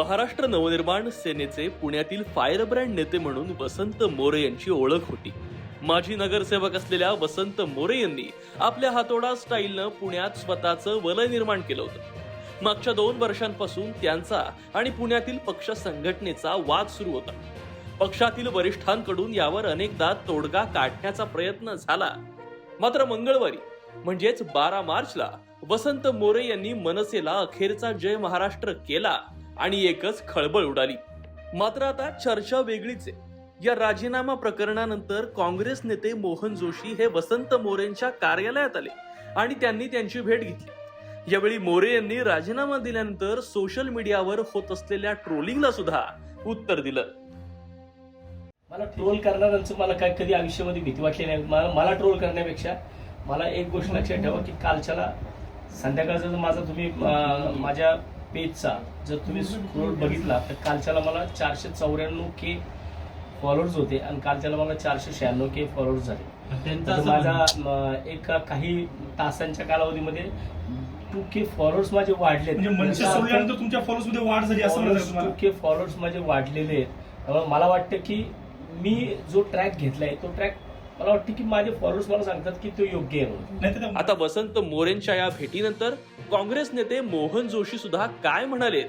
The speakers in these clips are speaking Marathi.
महाराष्ट्र नवनिर्माण सेनेचे पुण्यातील फायरब्रँड नेते म्हणून वसंत मोरे यांची ओळख होती. माजी नगरसेवक असलेल्या वसंत मोरे यांनी आपल्या हातोडा स्टाईलनं पुण्यात स्वतःचं वलय निर्माण केलं होतं. मागच्या दोन वर्षांपासून त्यांचा आणि पुण्यातील पक्ष संघटनेचा वाद सुरू होता. पक्षातील वरिष्ठांकडून यावर अनेकदा तोडगा काढण्याचा प्रयत्न झाला. मात्र मंगळवारी म्हणजेच बारा मार्चला वसंत मोरे यांनी मनसेला अखेरचा जय महाराष्ट्र केला. आणि एकच खळबळ उडाली. मात्र आता चर्चा वेगळीच आहे. या राजीनामा प्रकरणानंतर काँग्रेस नेते मोहन जोशी हे वसंत मोरेंच्या कार्यालयात आले आणि त्यांनी त्यांची भेट घेतली. यावेळी मोरे यांनी राजीनामा दिल्यानंतर सोशल मीडियावर होत असलेल्या ट्रोलिंगला सुद्धा उत्तर दिलं. मला ट्रोल करणाऱ्यांचं मला काय कधी आयुष्यामध्ये भीती वाटली नाही. मला मला ट्रोल करण्यापेक्षा मला एक गोष्ट लक्षात ठेवा की कालच्याला संध्याकाळचा माझा तुम्ही माझ्या पेजचा जर तुम्ही स्क्रोल बघितला तर कालच्याला मला चारशे चौऱ्याण्णव के फॉलोअर्स होते आणि कालच्याला मला चारशे शहाण्णव के फॉलोअर्स झाले. माझा एक काही तासांच्या कालावधीमध्ये टू के फॉलोअर्स माझे वाढले सोडल्यानंतर तुमच्या फॉलोअर्समध्ये वाढ झाली असं म्हणायचं तुम्हाला. टक्के फॉलोअर्स माझे वाढलेले आहेत. त्यामुळे मला वाटतं की मी जो ट्रॅक घेतलाय तो ट्रॅक मला वाटतं की माझे फॉलोअर्स मला सांगतात की तो योग्य आहे आता वसंत मोरेंच्या या भेटीनंतर काँग्रेस नेते मोहन जोशी सुद्धा काय म्हणाले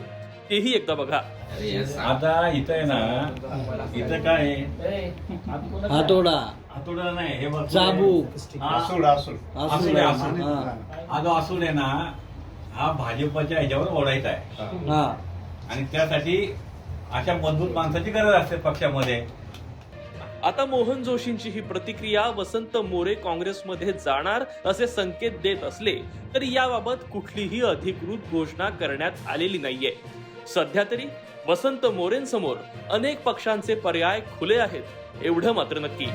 तेही एकदा बघा. आता इथं आहे ना इथं काय? हातोडा हातोडा नाही हे बघ. चाबूक हा, आसूड आसूड. आसूड. हा. जो असून आहे ना हा भाजपच्या ह्याच्यावर ओढायचा आहे. हा. आणि त्यासाठी अशा मजबूत माणसाची गरज असते पक्षामध्ये. आता मोहन जोशींची ही प्रतिक्रिया वसंत मोरे काँग्रेसमध्ये जाणार असे संकेत देत असले तरी याबाबत कुठलीही अधिकृत घोषणा करण्यात आलेली नाहीये. सध्या तरी वसंत मोरेंसमोर अनेक पक्षांचे पर्याय खुले आहेत एवढं मात्र नक्की.